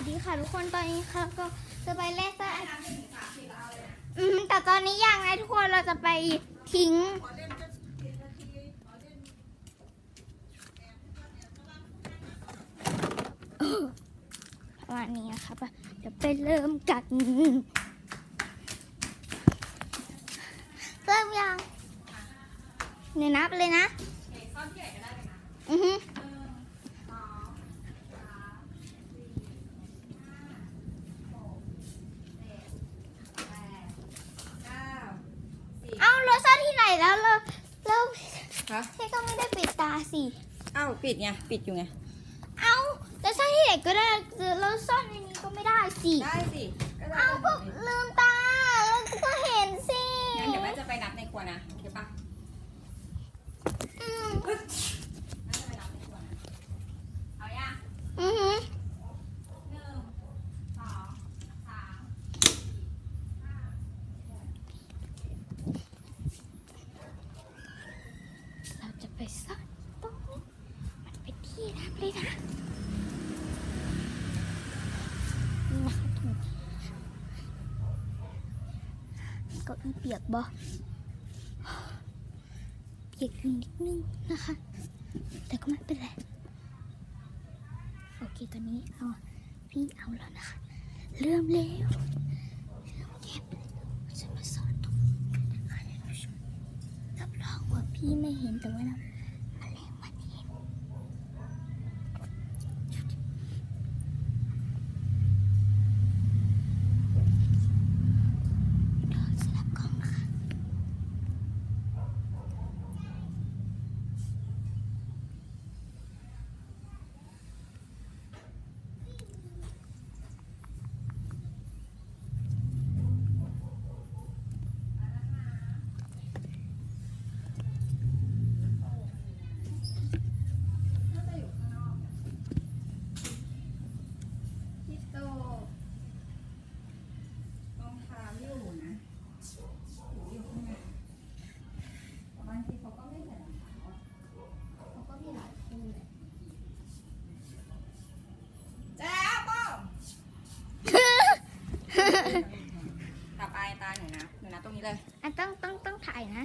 วัสดีค่ะทุกคนตอนนี้ค่ะก็จะไปเล่นซ่าอืมแต่ตอนนี้ยังนะทุกคนเราจะไปทิ้งประมาณนี้นะคะไปเดี๋ยวไปเริ่มกันเริ่มยังเนี่ยนับเลยนะอือฮึ เอาเราซ่อนที่ไหนแล้วเราเรา ฮะพี่ก็ไม่ได้ปิดตาสิ อ้าวปิดไงปิดอยู่ไง เอาแล้วซ่อนที่ไหนก็ได้เราซ่อนในนี้ก็ไม่ได้สิ ได้สิก็ได้เอาก็ลืมตาแล้วก็เห็นสิ งั้นเดี๋ยวแม่จะไปนับในครัวนะโอเคปะ อืม แม่จะไปนับในครัวนะเอายัง อือฮึ หนึ่งสองสาม เราจะไปซ่อนตรงนี้มันเป็น ที่ลับเลยนะนี่นะคะตรงนี้เก็อีเปียกบ่เปียกนิดนึงนะคะ แต่ก็ไม่เป็นไร โอเคตอนนี้เอาพี่เอาแล้วนะคะ เริ่มแล้วเริ่มเก็บจะมาสอนตรงนี้กันนะคะท่านผู้ชมรับรองว่าพี่ไม่เห็นแต่ว่าเราอะไรมันเห็นเดี๋ยวสลับกล้องนะคะ พี่โตรองเท้าอยู่นะอยู่อยู่ข้างในบางทีเขาก็ไม่ใส่รองเท้าอะเขาก็มีหลายคู่เลยแจ๊บป้องต่อไปตาหนูนะหนูนะตรงนี้เลย อะต้องต้องต้องถ่าย นะ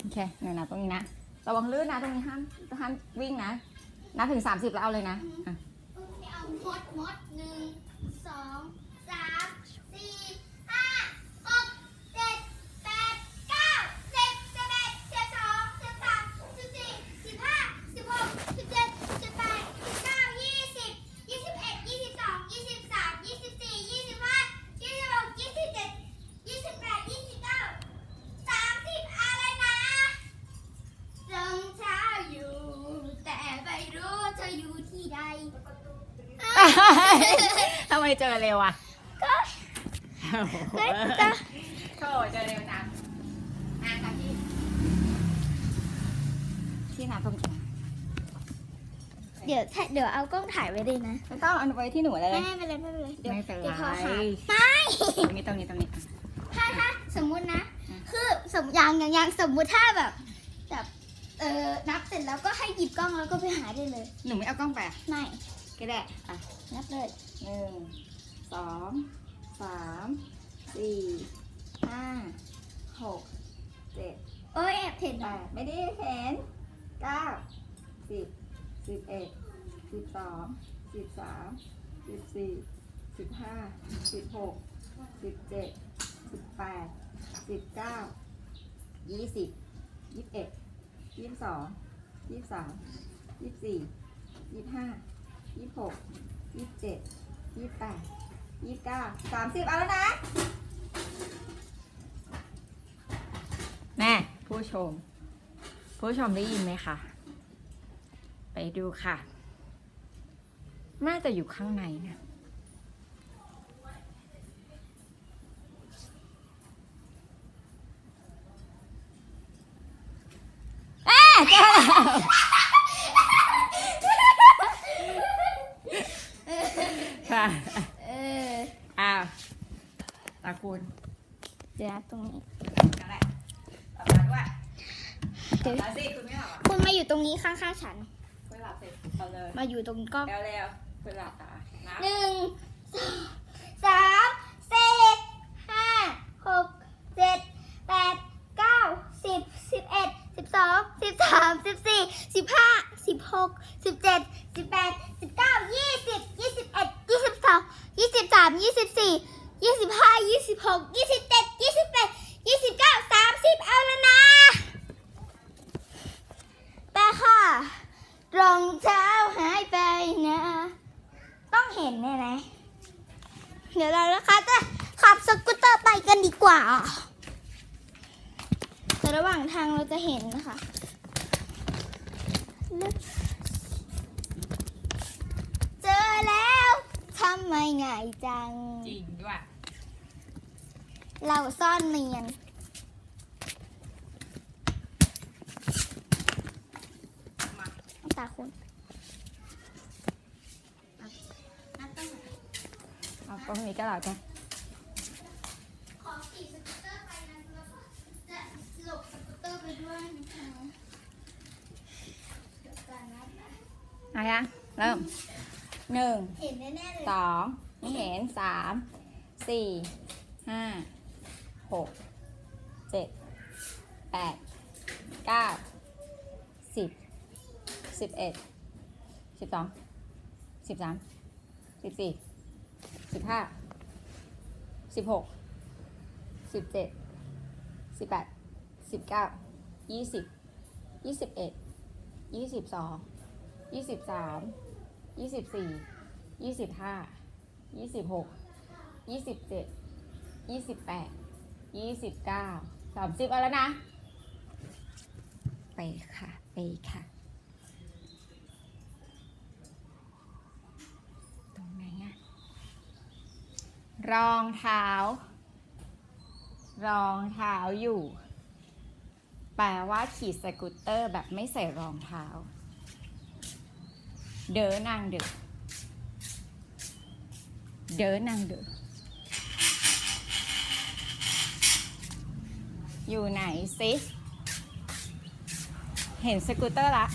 โอเคหนูนะตรงนี้นะ ระวังลื่นนะตรงนี้ห้ามห้ามวิ่งนะ นับถึง30แล้วเอาเลยนะอะโอเคเอามดมดหนึ่งสองสามสี่ห้าหกเจ็ดแปดเก้าสิบสิบเอ็ดสิบสองสิบสามสิบสี่สิบห้าสิบหกสิบเจ็ดสิบแปดสิบเก้ายี่สิบยี่สิบเอ็ดยี่สิบสองยี่สิบสามยี่สิบสี่ยี่สิบห้ายี่สิบหกยี่สิบเจ็ดยี่สิบแปดยี่สิบเก้าสามสิบอะไรนะรองเท้าอยู่ แต่ไม่รู้เธออยู่ที่ใด ทำไมเจอเร็วอะก็ก็จะโถเจอเร็วจังอะกับพี่พี่นับตรงนี้เดี๋ยวถ่ายเดี๋ยวเอากล้องถ่ายไว้เลยนะไม่ต้องเอาไว้ที่หนูเลย ไม่เป็นไรไม่เป็นไรเดี๋ยวไม่เป็นไรเดี๋ยวเขาหาไม่ตรงนี้ตรงนี้ตรงนี้ถ้าถ้าสมมุตินะอืมคือสมอย่างอย่างอย่างสมมุติถ้าแบบแบบเออนับเสร็จแล้วก็ให้หยิบกล้องแล้วก็ไปหาได้เลย หนูไม่เอากล้องไปอะไม่ ก็ได้ อะ นับเลยหนึ่งสองสามสี่ห้าหกเจ็ดโอ้ยแอบเห็นแปดไม่ได้เห็นเก้าสิบสิบเอ็ดสิบสองสิบสามสิบสี่สิบห้าสิบหกสิบเจ็ดสิบแปดสิบเก้ายี่สิบยี่สิบเอ็ดยี่สิบสองยี่สิบสามยี่สิบสี่ยี่สิบห้า ยี่สิบหกยี่สิบเจ็ดยี่สิบแปดยี่สิบเก้าสามสิบเอาแล้วนะ แม่ผู้ชม ผู้ชมได้ยินไหมคะ ไปดูค่ะ น่าจะอยู่ข้างในนะ เอ๊ะเจอแล้ว ค่ะ เอออ้าวตาคุณเดี๋ยวนะตรงนี้ นั่นแหละต่อมาด้วยเดี๋ยวมาสิคุณไม่หลับอะคุณมาอยู่ตรงนี้ข้างๆฉัน คุณหลับสิเอาเลยมาอยู่ตรงกล้องเร็วๆคุณหลับตานะ หนึ่งสามยี่สิบสี่ยี่สิบห้ายี่สิบหกยี่สิบเจ็ดยี่สิบแปดยี่สิบเก้าสามสิบเอาแล้วนะไปค่ะรองเท้าหายไปนะ ต้องเห็นแน่ไหมเดี๋ยวเรานะคะจะขับสกูตเตอร์ไปกันดีกว่าแต่ระหว่างทางเราจะเห็นนะคะเจอแล้ว ทำไมง่ายจัง จริงด้วย เราซ่อนเนียน มาน้ำตาคุณเอาตรงนี้ก็แล้วกันขอขี่สกูตเตอร์ไปนะแล้วก็จะหลบสกูตเตอร์ไปด้วยนะคะเดี๋ยวกันนะ เอายังเริ่ม หนึ่งเห็นแน่ๆเลยสองไม่เห็นสามสี่ห้าหกเจ็ดแปดเก้าสิบสิบเอ็ดสิบสองสิบสามสิบสี่สิบห้าสิบหกสิบเจ็ดสิบแปดสิบเก้ายี่สิบยี่สิบเอ็ดยี่สิบสองยี่สิบสาม ยี่สิบสี่ยี่สิบห้ายี่สิบหกยี่สิบเจ็ดยี่สิบแปดยี่สิบเก้าสามสิบเอาแล้วนะ ไปค่ะ ไปค่ะ ตรงไหนอะรองเท้า รองเท้าอยู่ แปลว่าขี่สกูตเตอร์แบบไม่ใส่รองเท้า เดินนางเดินเดินนางเดินอยู่ไหนซิเห็นสกูตเตอร์ละ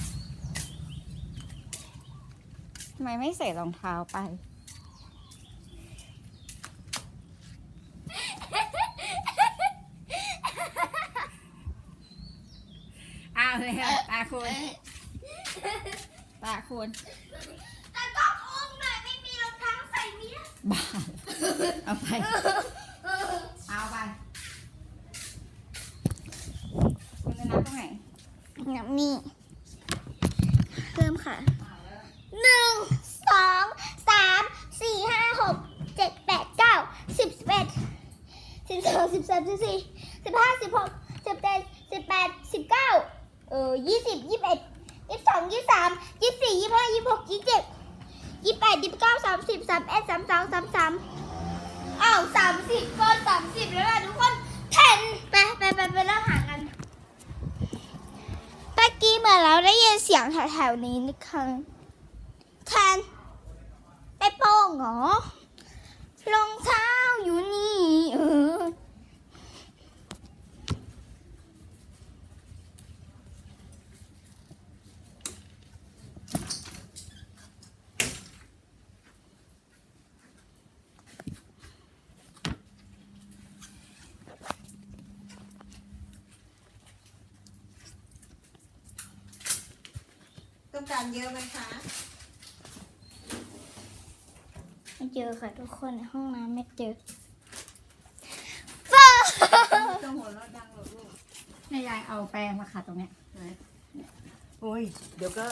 ทำไมไม่ใส่รองเท้าไป อ้าวเลยตาคุณ ตาคุณแต่ต้องอุ้มหน่อยไม่มีรองเท้าใส่ไม่ได้บ้าเอาไป เอาไป คุณจะนับตรงไหนนับนี่เริ่มค่ะหนึ่งสองสามสี่ห้าหกเจ็ดแปดเก้าสิบสิบเอ็ดสิบสองสิบสามสิบสี่สิบห้าสิบหกสิบเจ็ดสิบแปดสิบเก้าเออยี่สิบยี่สิบเอ็ด ยี่สิบสองยี่สิบสามยี่สิบสี่ยี่สิบห้ายี่สิบหกยี่สิบเจ็ดยี่สิบแปดยี่สิบเก้าสามสิบสามเอ็ดสามสองสามสามอ้าวสามสิบก็สามสิบแล้วล่ะทุกคนแทนไปไปไปไปเริ่มหากันเมื่อกี้เหมือนเราได้ยินเสียงแถวๆนี้นะคะแทนไอ้โป้งเหรอรองเท้าอยู่นี่เออ เยอะไหมคะไม่เจอค่ะทุกคนในห้องน้ำไม่เจอฟ้าต้องหัวเราะดังหรอกลูกให้ยายเอาแปรงมาขัดตรงเนี้ยโอ้ย เดี๋ยวก็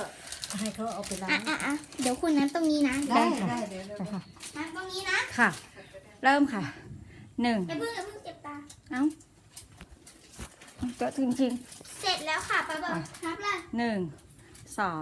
ให้เขาเอาไปล้าอะงอะอะเดี๋ยวคุณน้ำตรงนี้นะได้ค่ะได้เดี๋ยวเดี๋ยวไปค่ะ น้ำตรงนี้นะค่ะ เริ่มค่ะหนึ่งอย่าเพิ่งอย่าเพิ่งเจ็บตาเอ้าเยอะจริงเสร็จแล้วค่ะป้าบอกนับเลยๆหนึ่งสอง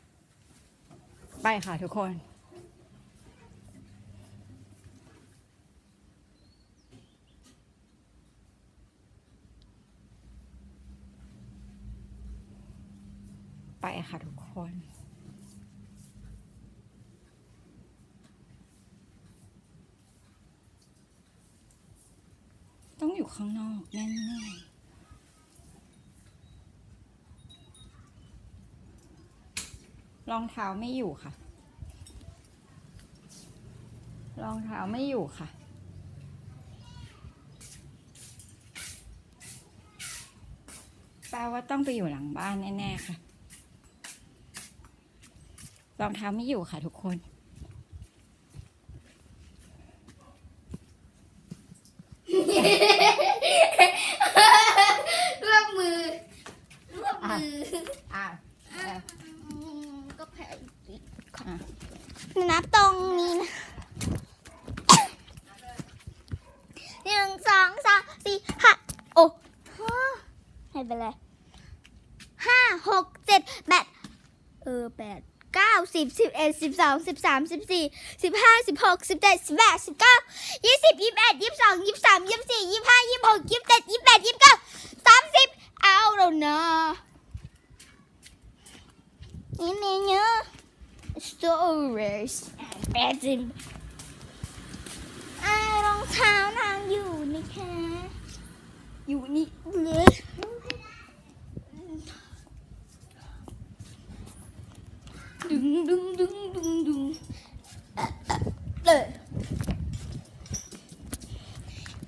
ไปค่ะทุกคนไปค่ะทุกคน ต้อยู่ข้างนอกแน่ๆ รองเท้าไม่อยู่ค่ะ รองเท้าไม่อยู่ค่ะ แปลว่าต้องไปอยู่หลังบ้านแน่ๆค่ะ รองเท้าไม่อยู่ค่ะทุกคน ร่วมมือร่วมมือ อะ อะอืมก็แพ้อีก อะ นับตรงนี้นะหนึ่งสองสามสี่ห้าโอ้ห้า ให้ไปเลยห้าหกเจ็ดแปดเออแปดเก้าสิบสิบเอ็ดสิบสองสิบสามสิบสี่สิบห้าสิบหกสิบเจ็ดสิบแปดสิบเก้ายี่สิบยี่สิบเอ็ดยี่สิบสองยี่สิบสามยี่สิบสี่ยี่สิบห้ายี่สิบหกยี่สิบเจ็ดยี่สิบแปดยี่สิบเก้าสามสิบเอาแล้วนะนี่เมนู stories and bedroom อ่ารองเท้านางอยู่นี่ค่ะ อยู่นี่เลย ดึงดึงดึงดึงดึงเอ่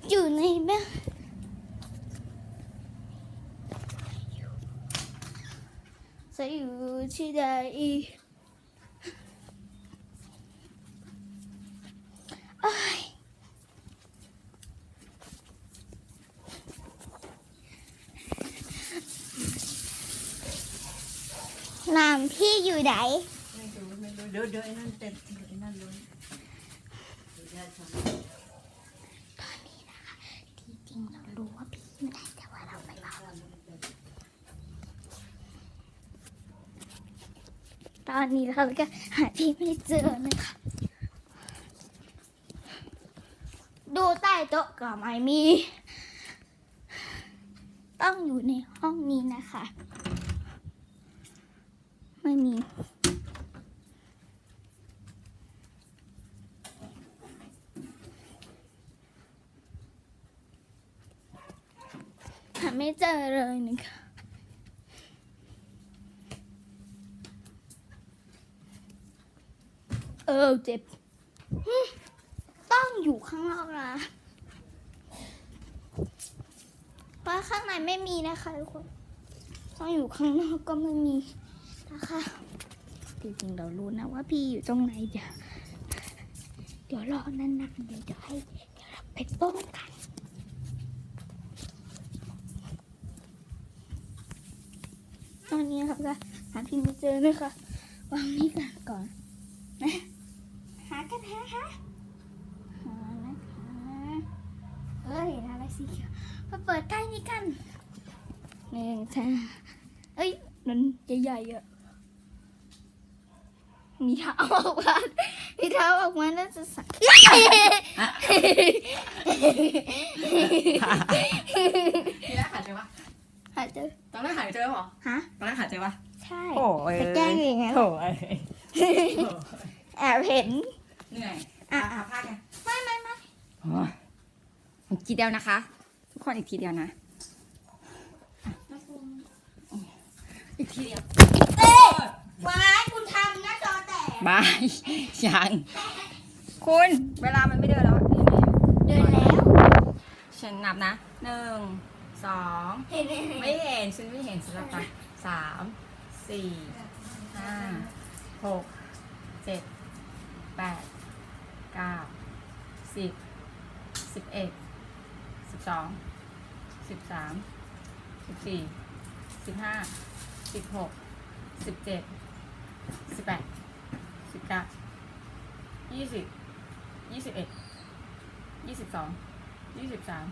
อยู่ในบ้านจะอยู่ที่ใดเอ้ยน้ำพี่อยู่ไหน เดี๋ยวเดี๋ยวไอ้นั่นเต็มเดี๋ยวไอ้นั่นล้นเดี๋ยวจะทำที่จริงเรารู้ว่าพี่อยู่ไหนแต่ว่าเราไม่บอกตอนนี้เราก็หาพี่ไม่เจอนะคะดูใต้โต๊ะก็ไม่มี ต้องอยู่ในห้องนี้นะคะ ไม่มี ไม่เจอเลยนะคะ เออเจ็บ ต้องอยู่ข้างนอกนะเพราะข้างในไม่มีนะคะทุกคน ต้องอยู่ข้างนอกก็ไม่มีนะคะจริงๆเรารู้นะว่าพี่อยู่ตรงไหนเดี๋ยวเดี๋ยวรอนานๆเดี๋ยวจะให้เดี๋ยวเราไปป้องกัน ตอนนี้ครับก็หาพี่ไม่เจอเลยค่ะวางนี่ก่อนก่อนนะหากันหาหาหานะคะเอ้ยอะไรสีเขียวมาเปิดใต้นี้กันหนึ่งสองเอ้ยนั่นใหญ่ๆอะมีเท้าออกมามีเท้าออกมาน่าจะสั่นทีแรกหายใจปะ หาเจอ ตอน แรกหายใจเหรอฮะตอนแรกหายใจปะใช่โอ้ยไปแกล้งเองไงโถ่เอ้ยแอบเห็นเหนื่อยอะหาผ้ากันไม่ไม่ไม่โอ้ยอีกทีเดียวนะคะ ทุกคนอีกทีเดียวนะอีกทีเดียวว้ายคุณทำหน้าจอแตกบายยังคุณเวลามันไม่เดินแล้วเดินแล้วฉันนับนะหนึ่ง สองเห็นไหมไม่เห็นฉันไม่เห็นฉันนับไปสามสี่ห้าหกเจ็ดแปดเก้าสิบสิบเอ็ดสิบสองสิบสามสิบสี่สิบห้าสิบหกสิบเจ็ดสิบแปดสิบเก้ายี่สิบยี่สิบเอ็ดยี่สิบสองยี่สิบสาม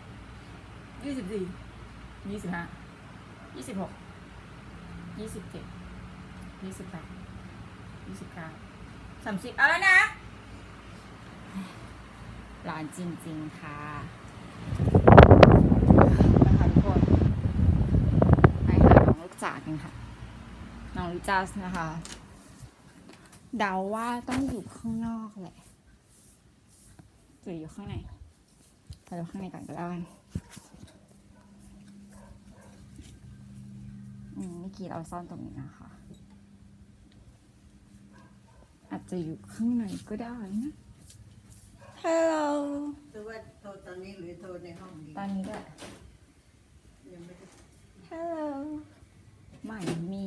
ยี่สิบสี่ ยี่สิบห้ายี่สิบหกยี่สิบเจ็ดยี่สิบแปดยี่สิบเก้าสามสิบเอาแล้วนะร้อนจริง ๆ ค่ะนะคะทุกคนไปหาน้องลูกจากกันค่ะ น้องลิจัสนะคะ เดาว่าต้องอยู่ข้างนอกแหละหรืออยู่ข้างในไปดูข้างในก่อนก็แล้ว กันอืมเมื่อกี้เราซ่อนตรงนี้นะคะ อาจจะอยู่ข้างในก็ได้นะฮัลโหลตัวว่าโทรตอนนี้หรือโทรในห้องดีตอนนี้ด้วยยังไม่ได้ฮัลโหลไม่มี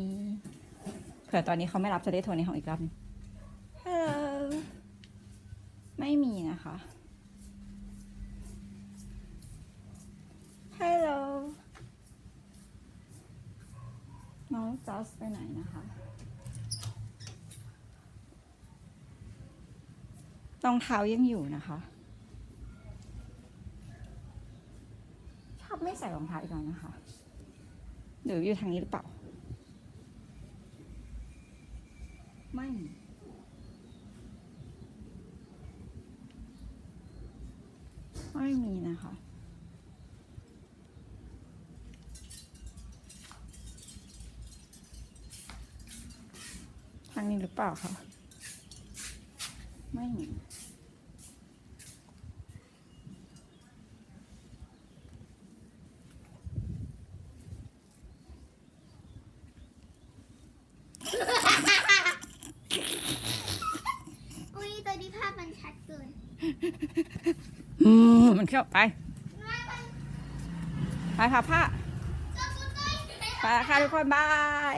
เผื่อตอนนี้เขาไม่รับจะได้โทรในห้องอีกรอบหนึงฮัลโหล ไม่มีนะคะ ฮัลโหล น้องจัสไปไหนนะคะรองเท้ายังอยู่นะคะ ชอบไม่ใส่รองเท้าอีกแล้วนะคะ หรืออยู่ทางนี้หรือเปล่า ไม่ไม่มีนะคะ ทางนี้หรือเปล่าคะไม่มีอุ้ยตัวนี้ภาพมันชัดเกินอืมมันเข้าไปไม่มันไปค่ะผ้าก็คุณต้ยไปแล้วค่ะทุกคนบาย